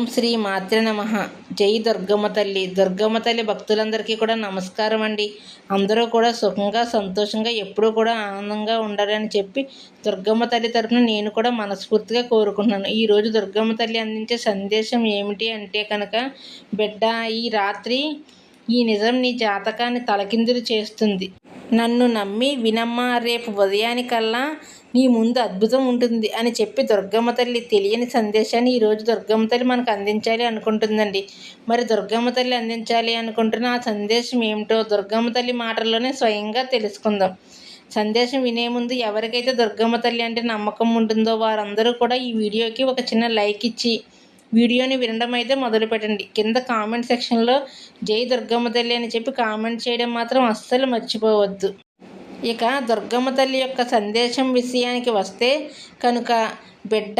ఓం శ్రీ మాత్ర నమ. జై దుర్గమ్మ తల్లి దుర్గమ్మ తల్లి భక్తులందరికీ కూడా నమస్కారం అండి. అందరూ కూడా సుఖంగా సంతోషంగా ఎప్పుడూ కూడా ఆనందంగా ఉండాలని చెప్పి దుర్గమ్మ తల్లి తరఫున నేను కూడా మనస్ఫూర్తిగా కోరుకుంటున్నాను. ఈరోజు దుర్గమ్మ తల్లి అందించే సందేశం ఏమిటి అంటే కనుక బిడ్డ ఈ రాత్రి ఈ నిజం నీ జాతకాన్ని తలకిందులు చేస్తుంది. నన్ను నమ్మి వినమ్మ రేపు ఉదయానికల్లా నీ ముందు అద్భుతం ఉంటుంది అని చెప్పి దుర్గమ్మ తల్లి తెలియని సందేశాన్ని ఈరోజు దుర్గమ్మ తల్లి మనకు అందించాలి అనుకుంటుందండి. మరి దుర్గమ్మ తల్లి అందించాలి అనుకుంటున్న ఆ సందేశం ఏమిటో దుర్గమ్మ తల్లి మాటల్లోనే స్వయంగా తెలుసుకుందాం. సందేశం వినే ముందు ఎవరికైతే దుర్గమ్మ తల్లి అంటే నమ్మకం ఉంటుందో వారందరూ కూడా ఈ వీడియోకి ఒక చిన్న లైక్ ఇచ్చి వీడియోని వినడం అయితే మొదలుపెట్టండి. కింద కామెంట్ సెక్షన్లో జై దుర్గమ్మ తల్లి అని చెప్పి కామెంట్ చేయడం మాత్రం అస్సలు మర్చిపోవద్దు. ఇక దుర్గమ్మ తల్లి యొక్క సందేశం విషయానికి వస్తే కనుక బిడ్డ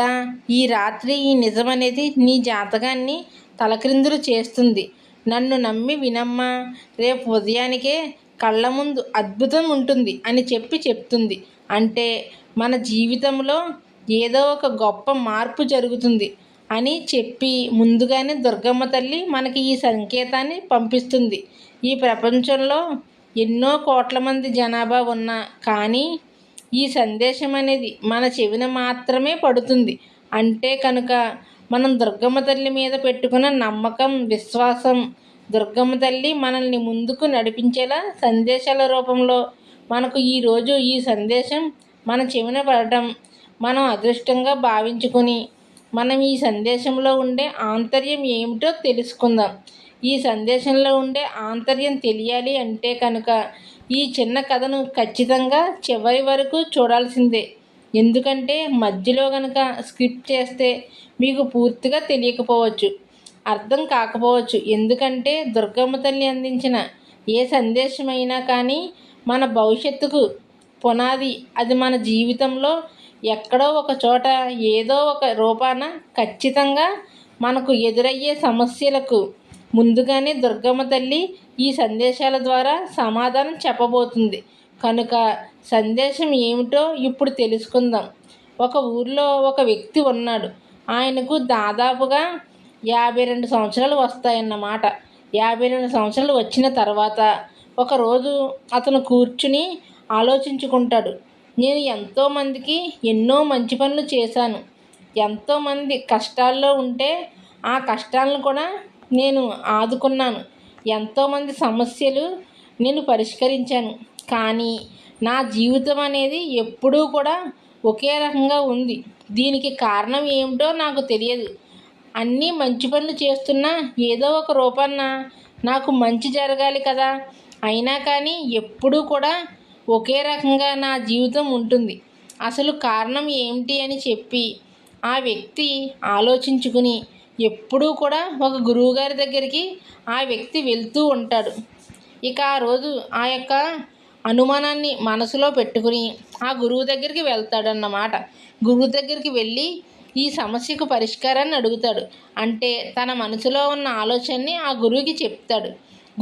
ఈ రాత్రి ఈ నిజం అనేది నీ జాతకాన్ని తలక్రిందులు చేస్తుంది. నన్ను నమ్మి వినమ్మా. రేపు ఉదయానికే కళ్ళ ముందు అద్భుతం ఉంటుంది అని చెప్పి చెప్తుంది. అంటే మన జీవితంలో ఏదో ఒక గొప్ప మార్పు జరుగుతుంది అని చెప్పి ముందుగానే దుర్గమ్మ తల్లి మనకి ఈ సంకేతాన్ని పంపిస్తుంది. ఈ ప్రపంచంలో ఎన్నో కోట్ల మంది జనాభా ఉన్నా కానీ ఈ సందేశం అనేది మన చెవిన మాత్రమే పడుతుంది. అంటే కనుక మనం దుర్గమ్మ తల్లి మీద పెట్టుకున్న నమ్మకం విశ్వాసం దుర్గమ్మ తల్లి మనల్ని ముందుకు నడిపించేలా సందేశాల రూపంలో మనకు ఈరోజు ఈ సందేశం మన చెవిన పడటం మనం అదృష్టంగా భావించుకొని మనం ఈ సందేశంలో ఉండే ఆంతర్యం ఏమిటో తెలుసుకుందాం. ఈ సందేశంలో ఉండే ఆంతర్యం తెలియాలి అంటే కనుక ఈ చిన్న కథను ఖచ్చితంగా చివరి వరకు చూడాల్సిందే. ఎందుకంటే మధ్యలో కనుక స్క్రిప్ట్ చేస్తే మీకు పూర్తిగా తెలియకపోవచ్చు. అర్థం కాకపోవచ్చు. ఎందుకంటే దుర్గమ్మ తల్లి అందించిన ఏ సందేశమైనా కానీ మన భవిష్యత్తుకు పునాది అది మన జీవితంలో ఎక్కడో ఒక చోట ఏదో ఒక రూపాన ఖచ్చితంగా మనకు ఎదురయ్యే సమస్యలకు ముందుగానే దుర్గమ్మ తల్లి ఈ సందేశాల ద్వారా సమాధానం చెప్పబోతుంది. కనుక సందేశం ఏమిటో ఇప్పుడు తెలుసుకుందాం. ఒక ఊర్లో ఒక వ్యక్తి ఉన్నాడు. ఆయనకు దాదాపుగా యాభై రెండు సంవత్సరాలు వస్తాయన్నమాట. యాభై రెండు సంవత్సరాలు వచ్చిన తర్వాత ఒకరోజు అతను కూర్చుని ఆలోచించుకుంటాడు. నేను ఎంతోమందికి ఎన్నో మంచి పనులు చేశాను. ఎంతోమంది కష్టాల్లో ఉంటే ఆ కష్టాలను కూడా నేను ఆదుకున్నాను. ఎంతోమంది సమస్యలు నేను పరిష్కరించాను. కానీ నా జీవితం అనేది ఎప్పుడూ కూడా ఒకే రకంగా ఉంది. దీనికి కారణం ఏమిటో నాకు తెలియదు. అన్నీ మంచి పనులు చేస్తున్నా ఏదో ఒక రూపాన నాకు మంచి జరగాలి కదా. అయినా కానీ ఎప్పుడూ కూడా ఒకే రకంగా నా జీవితం ఉంటుంది. అసలు కారణం ఏమిటి అని చెప్పి ఆ వ్యక్తి ఆలోచించుకుని ఎప్పుడూ కూడా ఒక గురువుగారి దగ్గరికి ఆ వ్యక్తి వెళ్తూ ఉంటాడు. ఇక ఆ రోజు ఆ యొక్క అనుమానాన్ని మనసులో పెట్టుకుని ఆ గురువు దగ్గరికి వెళ్తాడన్నమాట. గురువు దగ్గరికి వెళ్ళి ఈ సమస్యకు పరిష్కారాన్ని అడుగుతాడు. అంటే తన మనసులో ఉన్న ఆలోచనని ఆ గురువుకి చెప్తాడు.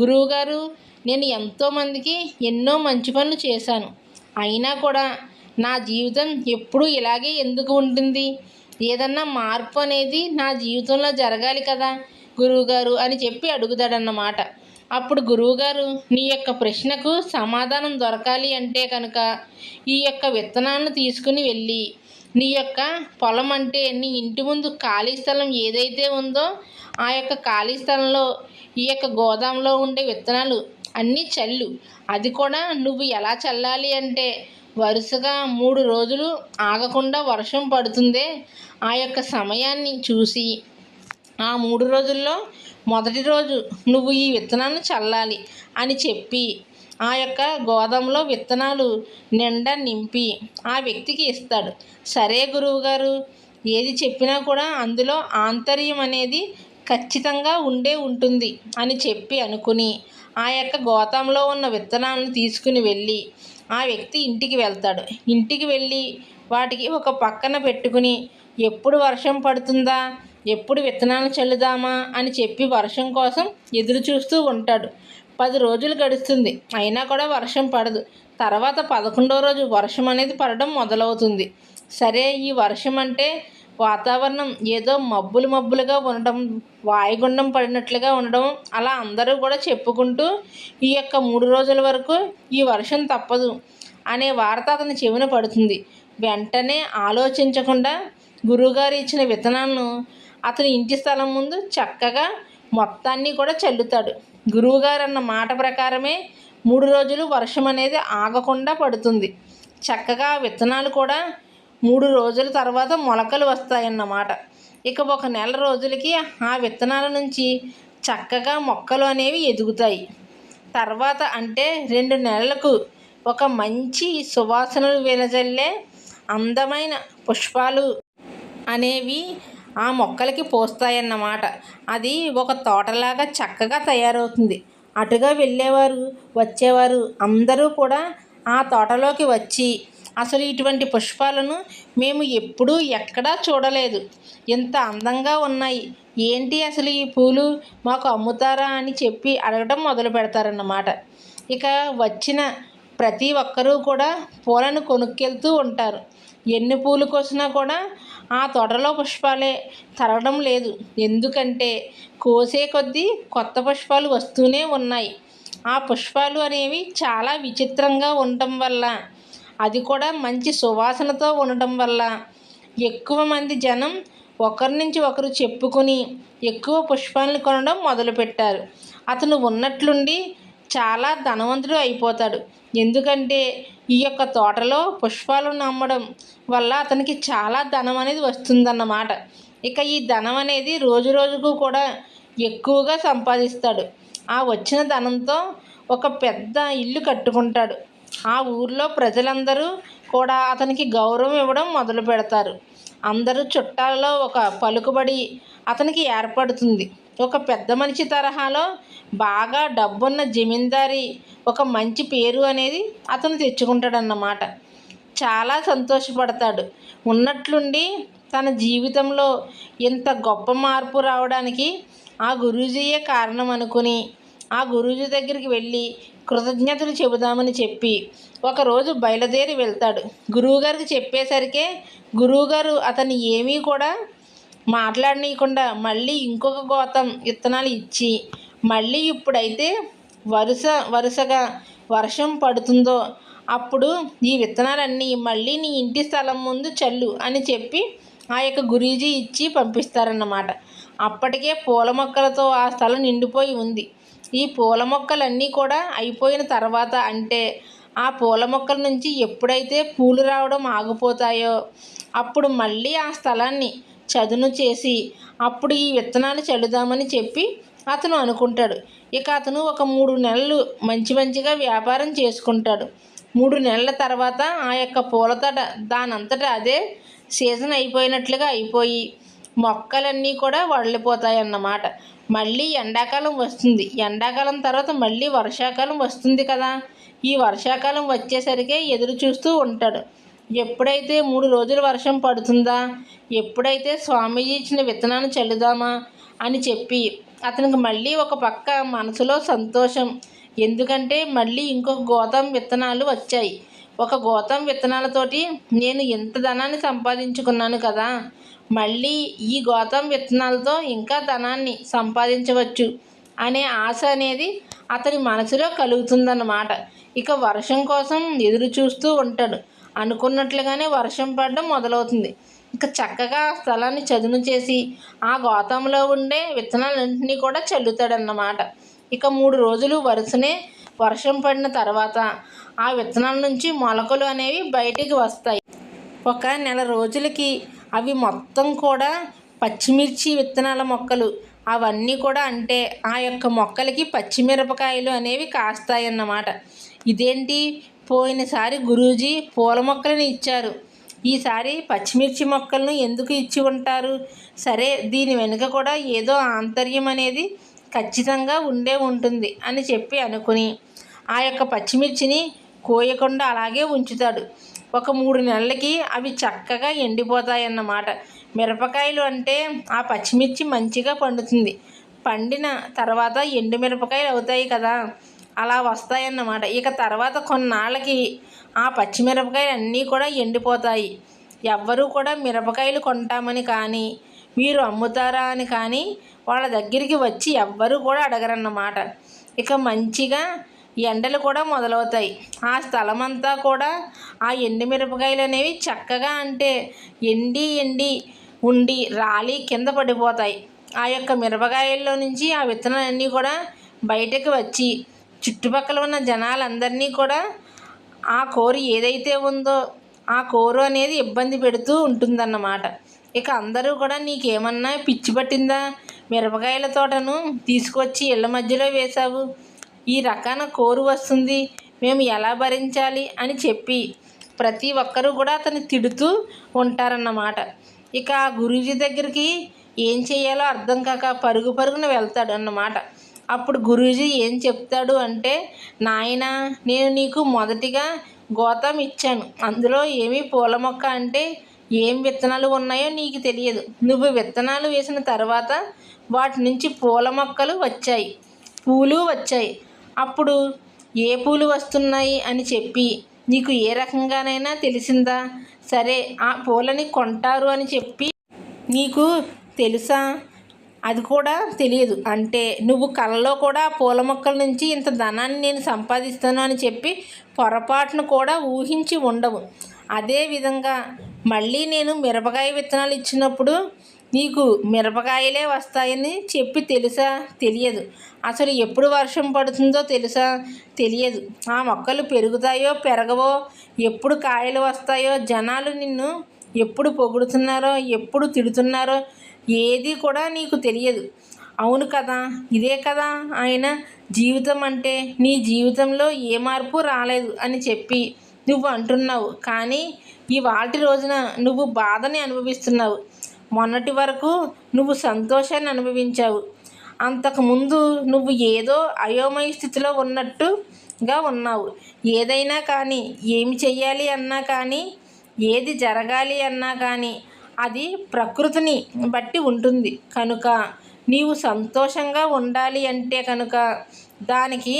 గురువుగారు నేను ఎంతోమందికి ఎన్నో మంచి పనులు చేశాను. అయినా కూడా నా జీవితం ఎప్పుడూ ఇలాగే ఎందుకు ఉంటుంది? ఏదన్నా మార్పు అనేది నా జీవితంలో జరగాలి కదా గురువుగారు అని చెప్పి అడుగుతాడన్నమాట. అప్పుడు గురువుగారు నీ యొక్క ప్రశ్నకు సమాధానం దొరకాలి అంటే కనుక ఈ యొక్క విత్తనాన్ని తీసుకుని వెళ్ళి నీ యొక్క పొలం అంటే నీ ఇంటి ముందు ఖాళీ స్థలం ఏదైతే ఉందో ఆ యొక్క ఖాళీ స్థలంలో ఈ యొక్క గోదాంలో ఉండే విత్తనాలు అన్నీ చల్లు. అది కూడా నువ్వు ఎలా చల్లాలి అంటే వరుసగా మూడు రోజులు ఆగకుండా వర్షం పడుతుందే ఆ యొక్క సమయాన్ని చూసి. ఆ మూడు రోజుల్లో మొదటి రోజు నువ్వు ఈ విత్తనాన్ని చల్లాలి అని చెప్పి ఆ యొక్క గోదాంలో విత్తనాలు నిండా నింపి ఆ వ్యక్తికి ఇస్తాడు. సరే గురువుగారు ఏది చెప్పినా కూడా అందులో ఆంతర్యం అనేది ఖచ్చితంగా ఉండే ఉంటుంది అని చెప్పి అనుకుని ఆ యొక్క గోతంలో ఉన్న విత్తనాలను తీసుకుని వెళ్ళి ఆ వ్యక్తి ఇంటికి వెళ్తాడు. ఇంటికి వెళ్ళి వాటికి ఒక పక్కన పెట్టుకుని ఎప్పుడు వర్షం పడుతుందా? ఎప్పుడు విత్తనాలు చల్లుదామా? అని చెప్పి వర్షం కోసం ఎదురు చూస్తూ ఉంటాడు. పది రోజులు గడుస్తుంది. అయినా కూడా వర్షం పడదు. తర్వాత పదకొండో రోజు వర్షం అనేది పడడం మొదలవుతుంది. సరే ఈ వర్షం అంటే వాతావరణం ఏదో మబ్బులు మబ్బులుగా ఉండడం వాయుగుండం పడినట్లుగా ఉండడం అలా అందరూ కూడా చెప్పుకుంటూ ఈ యొక్క మూడు రోజుల వరకు ఈ వర్షం తప్పదు అనే వార్త అతని చెవిన పడుతుంది. వెంటనే ఆలోచించకుండా గురువుగారు ఇచ్చిన విత్తనాలను అతని ఇంటి స్థలం ముందు చక్కగా మొత్తాన్ని కూడా చల్లుతాడు. గురువుగారు అన్న మాట ప్రకారమే మూడు రోజులు వర్షం అనేది ఆగకుండా పడుతుంది. చక్కగా విత్తనాలు కూడా మూడు రోజుల తర్వాత మొలకలు వస్తాయన్నమాట. ఇక ఒక నెల రోజులకి ఆ విత్తనాల నుంచి చక్కగా మొక్కలు అనేవి ఎదుగుతాయి. తర్వాత అంటే రెండు నెలలకు ఒక మంచి సువాసనలు వెలజల్లే అందమైన పుష్పాలు అనేవి ఆ మొక్కలకి పోస్తాయన్నమాట. అది ఒక తోటలాగా చక్కగా తయారవుతుంది. అటుగా వెళ్ళేవారు వచ్చేవారు అందరూ కూడా ఆ తోటలోకి వచ్చి అసలు ఇటువంటి పుష్పాలను మేము ఎప్పుడూ ఎక్కడా చూడలేదు. ఇంత అందంగా ఉన్నాయి. ఏంటి అసలు ఈ పూలు? మాకు అమ్ముతారా అని చెప్పి అడగడం మొదలు పెడతారన్నమాట. ఇక వచ్చిన ప్రతి ఒక్కరూ కూడా పూలను కొనుక్కెళ్తూ ఉంటారు. ఎన్ని పూలు కోసినా కూడా ఆ తోటలో పుష్పాలే తరగడం లేదు. ఎందుకంటే కోసే కొద్దీ కొత్త పుష్పాలు వస్తూనే ఉన్నాయి. ఆ పుష్పాలు అనేవి చాలా విచిత్రంగా ఉండటం వల్ల అది కూడా మంచి సువాసనతో ఉండటం వల్ల ఎక్కువ మంది జనం ఒకరి నుంచి ఒకరు చెప్పుకొని ఎక్కువ పుష్పాలను కొనడం మొదలుపెట్టారు. అతను ఉన్నట్లుండి చాలా ధనవంతుడు అయిపోతాడు. ఎందుకంటే ఈ యొక్క తోటలో పుష్పాలను అమ్మడం వల్ల అతనికి చాలా ధనం అనేది వస్తుందన్నమాట. ఇక ఈ ధనం అనేది రోజు రోజుకు కూడా ఎక్కువగా సంపాదిస్తాడు. ఆ వచ్చిన ధనంతో ఒక పెద్ద ఇల్లు కట్టుకుంటాడు. ఆ ఊర్లో ప్రజలందరూ కూడా అతనికి గౌరవం ఇవ్వడం మొదలు పెడతారు. అందరూ చుట్టాలలో ఒక పలుకుబడి అతనికి ఏర్పడుతుంది. ఒక పెద్ద మనిషి తరహాలో బాగా డబ్బున్న జమీందారి ఒక మంచి పేరు అనేది అతను తెచ్చుకుంటాడన్నమాట. చాలా సంతోషపడతాడు. ఉన్నట్లుండి తన జీవితంలో ఇంత గొప్ప మార్పు రావడానికి ఆ గురూజీయే కారణం అనుకుని ఆ గురూజీ దగ్గరికి వెళ్ళి కృతజ్ఞతలు చెబుదామని చెప్పి ఒకరోజు బయలుదేరి వెళ్తాడు. గురువుగారికి చెప్పేసరికే గురువుగారు అతన్ని ఏమీ కూడా మాట్లాడనీయకుండా మళ్ళీ ఇంకొక గోతం విత్తనాలు ఇచ్చి మళ్ళీ ఇప్పుడైతే వరుస వరుసగా వర్షం పడుతుందో అప్పుడు ఈ విత్తనాలన్నీ మళ్ళీ నీ ఇంటి స్థలం ముందు చల్లు అని చెప్పి ఆ యొక్క గురూజీ ఇచ్చి పంపిస్తారన్నమాట. అప్పటికే పూల మొక్కలతో ఆ స్థలం నిండిపోయి ఉంది. ఈ పూల మొక్కలన్నీ కూడా అయిపోయిన తర్వాత అంటే ఆ పూల మొక్కల నుంచి ఎప్పుడైతే పూలు రావడం ఆగిపోతాయో అప్పుడు మళ్ళీ ఆ స్థలాన్ని చదును చేసి అప్పుడు ఈ విత్తనాలు చల్లుదామని చెప్పి అతను అనుకుంటాడు. ఇక అతను ఒక మూడు నెలలు మంచి మంచిగా వ్యాపారం చేసుకుంటాడు. మూడు నెలల తర్వాత ఆ యొక్క పూల తోట దానంతటా అదే సీజన్ అయిపోయినట్లుగా అయిపోయి మొక్కలన్నీ కూడా వడలిపోతాయి అన్నమాట మళ్ళీ ఎండాకాలం వస్తుంది. ఎండాకాలం తర్వాత మళ్ళీ వర్షాకాలం వస్తుంది కదా. ఈ వర్షాకాలం వచ్చేసరికి ఎదురు చూస్తూ ఉంటాడు. ఎప్పుడైతే మూడు రోజులు వర్షం పడుతుందా? ఎప్పుడైతే స్వామీజీ ఇచ్చిన విత్తనాన్ని చల్లుదామా? అని చెప్పి అతనికి మళ్ళీ ఒక పక్క మనసులో సంతోషం. ఎందుకంటే మళ్ళీ ఇంకొక గోతం విత్తనాలు వచ్చాయి. ఒక గోతం విత్తనాలతోటి నేను ఇంత ధనాన్ని సంపాదించుకున్నాను కదా. మళ్ళీ ఈ గోతం విత్తనాలతో ఇంకా ధనాన్ని సంపాదించవచ్చు అనే ఆశ అనేది అతని మనసులో కలుగుతుందన్నమాట. ఇక వర్షం కోసం ఎదురు చూస్తూ ఉంటాడు. అనుకున్నట్లుగానే వర్షం పడడం మొదలవుతుంది. ఇక చక్కగా స్థలాన్ని చదును చేసి ఆ గోతంలో ఉండే విత్తనాలన్నింటినీ కూడా చల్లుతాడన్నమాట. ఇక మూడు రోజులు వరుసనే వర్షం పడిన తర్వాత ఆ విత్తనాల నుంచి మొలకలు అనేవి బయటికి వస్తాయి. ఒక నెల రోజులకి అవి మొత్తం కూడా పచ్చిమిర్చి విత్తనాల మొక్కలు. అవన్నీ కూడా అంటే ఆ యొక్క మొక్కలకి పచ్చిమిరపకాయలు అనేవి కాస్తాయన్నమాట. ఇదేంటి? పోయినసారి గురూజీ పూల మొక్కలను ఇచ్చారు. ఈసారి పచ్చిమిర్చి మొక్కలను ఎందుకు ఇచ్చి ఉంటారు? సరే దీని వెనుక కూడా ఏదో ఆంతర్యం అనేది ఖచ్చితంగా ఉండే ఉంటుంది అని చెప్పి అనుకుని ఆ యొక్క పచ్చిమిర్చిని కోయకుండా అలాగే ఉంచుతాడు. ఒక మూడు నెలలకి అవి చక్కగా ఎండిపోతాయన్నమాట. మిరపకాయలు అంటే ఆ పచ్చిమిర్చి మంచిగా పండుతుంది. పండిన తర్వాత ఎండు మిరపకాయలు అవుతాయి కదా అలా వస్తాయన్నమాట. ఇక తర్వాత కొన్నాళ్ళకి ఆ పచ్చిమిరపకాయలు అన్నీ కూడా ఎండిపోతాయి. ఎవ్వరూ కూడా మిరపకాయలు కొంటామని కానీ మీరు అమ్ముతారా అని కానీ వాళ్ళ దగ్గరికి వచ్చి ఎవ్వరూ కూడా అడగరన్నమాట. ఇక మంచిగా ఎండలు కూడా మొదలవుతాయి. ఆ స్థలం అంతా కూడా ఆ ఎండు మిరపకాయలు అనేవి చక్కగా అంటే ఎండి ఎండి ఉండి రాలి కింద పడిపోతాయి. ఆ యొక్క మిరపకాయల్లో నుంచి ఆ విత్తనాలన్నీ కూడా బయటకు వచ్చి చుట్టుపక్కల ఉన్న జనాలందరినీ కూడా ఆ కోరు ఏదైతే ఉందో ఆ కోరు అనేది ఇబ్బంది పెడుతూ ఉంటుందన్నమాట. ఇక అందరూ కూడా నీకేమన్నా పిచ్చి పట్టిందా? మిరపకాయల తోటను తీసుకొచ్చి ఇళ్ళ మధ్యలో వేశావు. ఈ రకాన కోరు వస్తుంది. మేము ఎలా భరించాలి అని చెప్పి ప్రతి ఒక్కరూ కూడా అతన్ని తిడుతూ ఉంటారన్నమాట. ఇక ఆ గురూజీ దగ్గరికి ఏం చేయాలో అర్థం కాక పరుగు పరుగున వెళ్తాడు అన్నమాట అప్పుడు గురూజీ ఏం చెప్తాడు అంటే నాయన నేను నీకు మొదటిగా గోతం ఇచ్చాను. అందులో ఏమి పూల మొక్క అంటే ఏం విత్తనాలు ఉన్నాయో నీకు తెలియదు. నువ్వు విత్తనాలు వేసిన తర్వాత వాటి నుంచి పూల మొక్కలు వచ్చాయి. పూలు వచ్చాయి. అప్పుడు ఏ పూలు వస్తున్నాయి అని చెప్పి నీకు ఏ రకంగానైనా తెలిసిందా? సరే ఆ పూలని కొంటారు అని చెప్పి నీకు తెలుసా? అది కూడా తెలియదు. అంటే నువ్వు కళ్ళలో కూడా పూల మొక్కల నుంచి ఇంత ధనాన్ని నేను సంపాదిస్తాను అని చెప్పి పొరపాటును కూడా ఊహించి ఉండవు. అదేవిధంగా మళ్ళీ నేను మిరపకాయ విత్తనాలు ఇచ్చినప్పుడు నీకు మిరపకాయలే వస్తాయని చెప్పి తెలుసా? తెలియదు. అసలు ఎప్పుడు వర్షం పడుతుందో తెలుసా? తెలియదు. ఆ మొక్కలు పెరుగుతాయో పెరగవో ఎప్పుడు కాయలు వస్తాయో జనాలు నిన్ను ఎప్పుడు పొగుడుతున్నారో ఎప్పుడు తిడుతున్నారో ఏది కూడా నీకు తెలియదు. అవును కదా? ఇదే కదా ఆయన జీవితం అంటే. నీ జీవితంలో ఏ మార్పు రాలేదు అని చెప్పి నువ్వు అంటున్నావు. కానీ ఈ వాటి రోజున నువ్వు బాధని అనుభవిస్తున్నావు. మొన్నటి వరకు నువ్వు సంతోషాన్ని అనుభవించావు. అంతకుముందు నువ్వు ఏదో అయోమయ స్థితిలో ఉన్నట్టుగా ఉన్నావు. ఏదైనా కానీ ఏమి చెయ్యాలి అన్నా కానీ ఏది జరగాలి అన్నా కానీ అది ప్రకృతిని బట్టి ఉంటుంది కనుక. నీవు సంతోషంగా ఉండాలి అంటే కనుక దానికి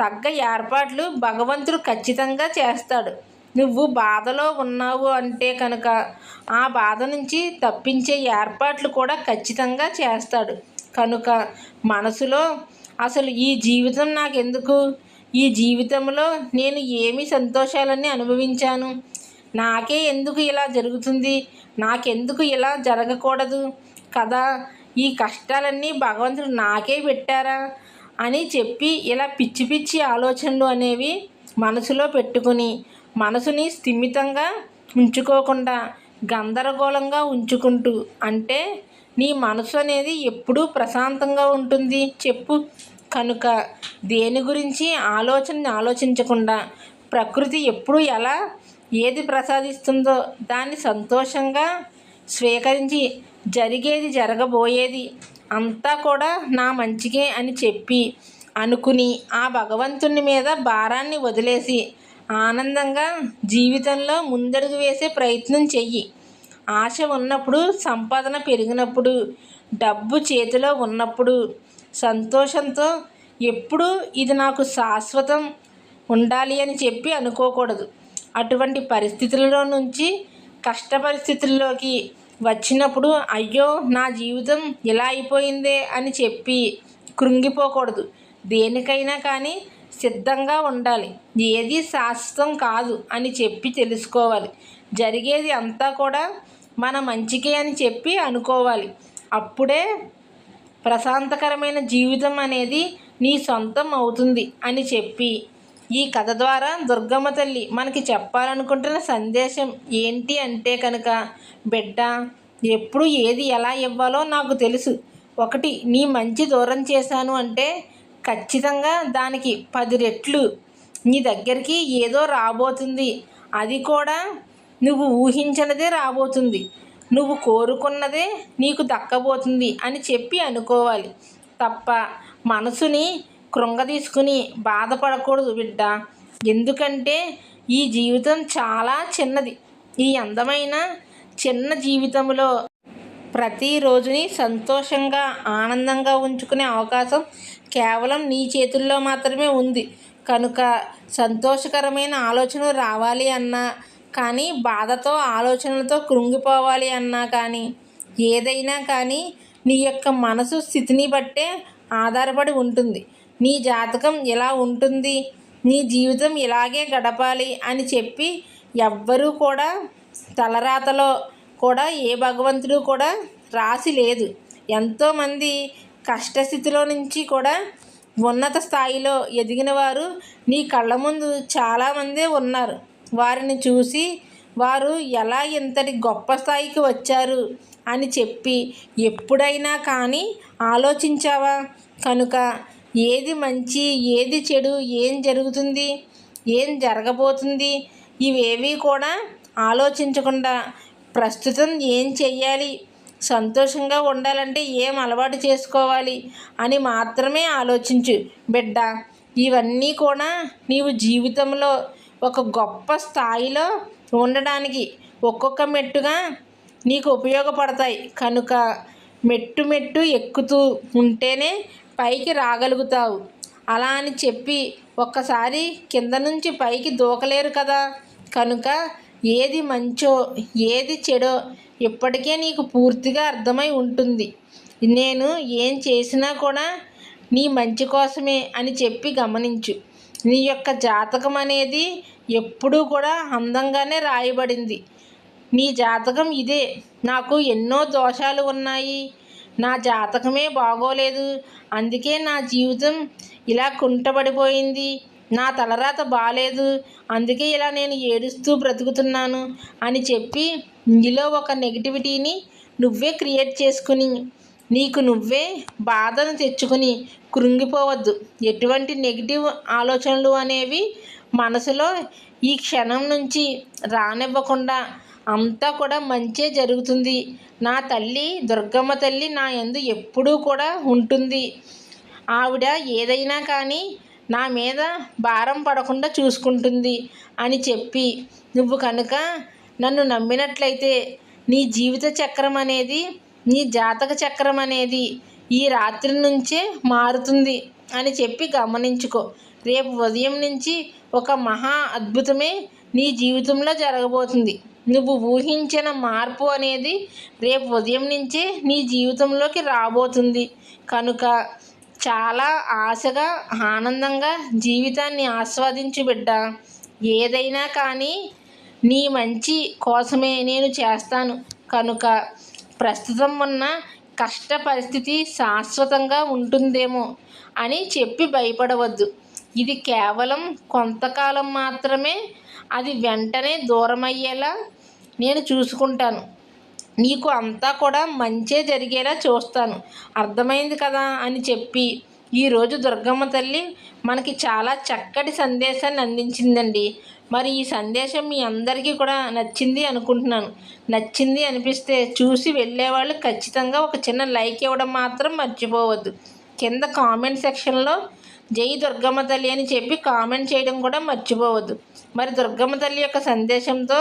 తగ్గ ఏర్పాట్లు భగవంతుడు ఖచ్చితంగా చేస్తాడు. నువ్వు బాధలో ఉన్నావు అంటే కనుక ఆ బాధ నుంచి తప్పించే ఏర్పాట్లు కూడా ఖచ్చితంగా చేస్తాడు. కనుక మనసులో అసలు ఈ జీవితం నాకెందుకు? ఈ జీవితంలో నేను ఏమి సంతోషాలన్నీ అనుభవించాను? నాకే ఎందుకు ఇలా జరుగుతుంది? నాకెందుకు ఇలా జరగకూడదు? కదా ఈ కష్టాలన్నీ భగవంతుడు నాకే పెట్టారా? అని చెప్పి ఇలా పిచ్చి పిచ్చి ఆలోచనలు అనేవి మనసులో పెట్టుకుని మనసుని స్థిమితంగా ఉంచుకోకుండా గందరగోళంగా ఉంచుకుంటూ అంటే నీ మనసు అనేది ఎప్పుడూ ప్రశాంతంగా ఉంటుంది చెప్పు. కనుక దేని గురించి ఆలోచన ఆలోచించకుండా ప్రకృతి ఎప్పుడు ఎలా ఏది ప్రసాదిస్తుందో దాన్ని సంతోషంగా స్వీకరించి జరిగేది జరగబోయేది అంతా కూడా నా మంచికే అని చెప్పి అనుకుని ఆ భగవంతుని మీద భారాన్ని వదిలేసి ఆనందంగా జీవితంలో ముందడుగు వేసే ప్రయత్నం చెయ్యి. ఆశ ఉన్నప్పుడు సంపాదన పెరిగినప్పుడు డబ్బు చేతిలో ఉన్నప్పుడు సంతోషంతో ఎప్పుడూ ఇది నాకు శాశ్వతం ఉండాలి అని చెప్పి అనుకోకూడదు. అటువంటి పరిస్థితులలో నుంచి కష్ట పరిస్థితుల్లోకి వచ్చినప్పుడు అయ్యో నా జీవితం ఇలా అయిపోయిందే అని చెప్పి కృంగిపోకూడదు. దేనికైనా కానీ సిద్ధంగా ఉండాలి. ఏది శాశ్వతం కాదు అని చెప్పి తెలుసుకోవాలి. జరిగేది అంతా కూడా మన మంచికే అని చెప్పి అనుకోవాలి. అప్పుడే ప్రశాంతకరమైన జీవితం అనేది నీ సొంతం అవుతుంది అని చెప్పి ఈ కథ ద్వారా దుర్గమ్మ తల్లి మనకి చెప్పాలనుకుంటున్న సందేశం ఏంటి అంటే కనుక బిడ్డ ఎప్పుడు ఏది ఎలా ఇవ్వాలో నాకు తెలుసు. ఒకటి నీ మంచి దూరం చేశాను అంటే ఖచ్చితంగా దానికి పది రెట్లు నీ దగ్గరికి ఏదో రాబోతుంది. అది కూడా నువ్వు ఊహించినదే రాబోతుంది. నువ్వు కోరుకున్నదే నీకు దక్కబోతుంది అని చెప్పి అనుకోవాలి. తప్ప మనసుని కృంగదీసుకుని బాధపడకూడదు బిడ్డ. ఎందుకంటే ఈ జీవితం చాలా చిన్నది. ఈ అందమైన చిన్న జీవితంలో ప్రతిరోజుని సంతోషంగా ఆనందంగా ఉంచుకునే అవకాశం కేవలం నీ చేతుల్లో మాత్రమే ఉంది. కనుక సంతోషకరమైన ఆలోచన రావాలి అన్నా కానీ బాధతో ఆలోచనలతో కృంగిపోవాలి అన్నా కానీ ఏదైనా కానీ నీ యొక్క మనసు స్థితిని బట్టే ఆధారపడి ఉంటుంది. నీ జాతకం ఇలా ఉంటుంది? నీ జీవితం ఇలాగే గడపాలి అని చెప్పి ఎవ్వరూ కూడా తలరాతలో కూడా ఏ భగవంతుడు కూడా రాసి లేదు. ఎంతోమంది కష్టస్థితిలో నుంచి కూడా ఉన్నత స్థాయిలో ఎదిగిన వారు నీ కళ్ళ ముందు చాలామందే ఉన్నారు. వారిని చూసి వారు ఎలా ఇంతటి గొప్ప స్థాయికి వచ్చారు అని చెప్పి ఎప్పుడైనా కానీ ఆలోచించావా? కనుక ఏది మంచి ఏది చెడు ఏం జరుగుతుంది ఏం జరగబోతుంది ఇవేవి కూడా ఆలోచించకుండా ప్రస్తుతం ఏం చెయ్యాలి? సంతోషంగా ఉండాలంటే ఏం అలవాటు చేసుకోవాలి? అని మాత్రమే ఆలోచించు. బిడ్డ ఇవన్నీ కూడా నీవు జీవితంలో ఒక గొప్ప స్థాయిలో ఉండడానికి ఒక్కొక్క మెట్టుగా నీకు ఉపయోగపడతాయి. కనుక మెట్టు మెట్టు ఎక్కుతూ ఉంటేనే పైకి రాగలుగుతావు. అలా అని చెప్పి ఒక్కసారి కింద నుంచి పైకి దూకలేరు కదా. కనుక ఏది మంచో ఏది చెడో ఇప్పటికే నీకు పూర్తిగా అర్థమై ఉంటుంది. నేను ఏం చేసినా కూడా నీ మంచి కోసమే అని చెప్పి గమనించు. నీ యొక్క జాతకం అనేది ఎప్పుడూ కూడా అందంగానే రాయబడింది. నీ జాతకం ఇదే. నాకు ఎన్నో దోషాలు ఉన్నాయి. నా జాతకమే బాగోలేదు. అందుకే నా జీవితం ఇలా కుంటబడిపోయింది. నా తలరాత బాగాలేదు అందుకే ఇలా నేను ఏడుస్తూ బ్రతుకుతున్నాను అని చెప్పి నీలో ఒక నెగిటివిటీని నువ్వే క్రియేట్ చేసుకుని నీకు నువ్వే బాధను తెచ్చుకుని కృంగిపోవద్దు. ఎటువంటి నెగిటివ్ ఆలోచనలు అనేవి మనసులో ఈ క్షణం నుంచి రానివ్వకుండా అంతా కూడా మంచే జరుగుతుంది. నా తల్లి దుర్గమ్మ తల్లి నా యందు ఎప్పుడూ కూడా ఉంటుంది. ఆవిడ ఏదైనా కానీ నా మీద భారం పడకుండా చూసుకుంటుంది అని చెప్పి నువ్వు కనుక నన్ను నమ్మినట్లయితే నీ జీవిత చక్రం అనేది నీ జాతక చక్రం అనేది ఈ రాత్రి నుంచే మారుతుంది అని చెప్పి గమనించుకో. రేపు ఉదయం నుంచి ఒక మహా అద్భుతమే నీ జీవితంలో జరగబోతుంది. నువ్వు ఊహించిన మార్పు అనేది రేపు ఉదయం నుంచే నీ జీవితంలోకి రాబోతుంది. కనుక చాలా ఆశగా ఆనందంగా జీవితాన్ని ఆస్వాదించు బిడ్డ. ఏదైనా కానీ నీ మంచి కోసమే నేను చేస్తాను. కనుక ప్రస్తుతం ఉన్న కష్ట పరిస్థితి శాశ్వతంగా ఉంటుందేమో అని చెప్పి భయపడవద్దు. ఇది కేవలం కొంతకాలం మాత్రమే అది వెంటనే దూరమయ్యేలా నేను చూసుకుంటాను. నీకు అంతా కూడా మంచే జరిగేలా చూస్తాను. అర్థమైంది కదా అని చెప్పి. ఈరోజు దుర్గమ్మ తల్లి మనకి చాలా చక్కటి సందేశాన్ని అందించిందండి. మరి ఈ సందేశం మీ అందరికీ కూడా నచ్చింది అనుకుంటున్నాను. నచ్చింది అనిపిస్తే చూసి వెళ్ళేవాళ్ళు ఖచ్చితంగా ఒక చిన్న లైక్ ఇవ్వడం మాత్రం మర్చిపోవద్దు. కింద కామెంట్ సెక్షన్లో జై దుర్గమ్మ తల్లి అని చెప్పి కామెంట్ చేయడం కూడా మర్చిపోవద్దు. మరి దుర్గమ్మ తల్లి యొక్క సందేశంతో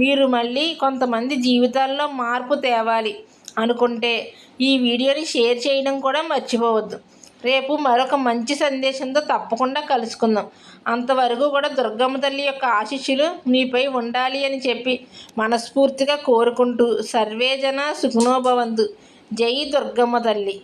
మీరు మళ్ళీ కొంతమంది జీవితాల్లో మార్పు తేవాలి అనుకుంటే ఈ వీడియోని షేర్ చేయడం కూడా మర్చిపోవద్దు. రేపు మరొక మంచి సందేశంతో తప్పకుండా కలుసుకుందాం. అంతవరకు కూడా దుర్గమ్మ తల్లి యొక్క ఆశీస్సులు మీపై ఉండాలి అని చెప్పి మనస్ఫూర్తిగా కోరుకుంటూ సర్వేజన సుఖనోభవంతు జై దుర్గమ్మ తల్లి.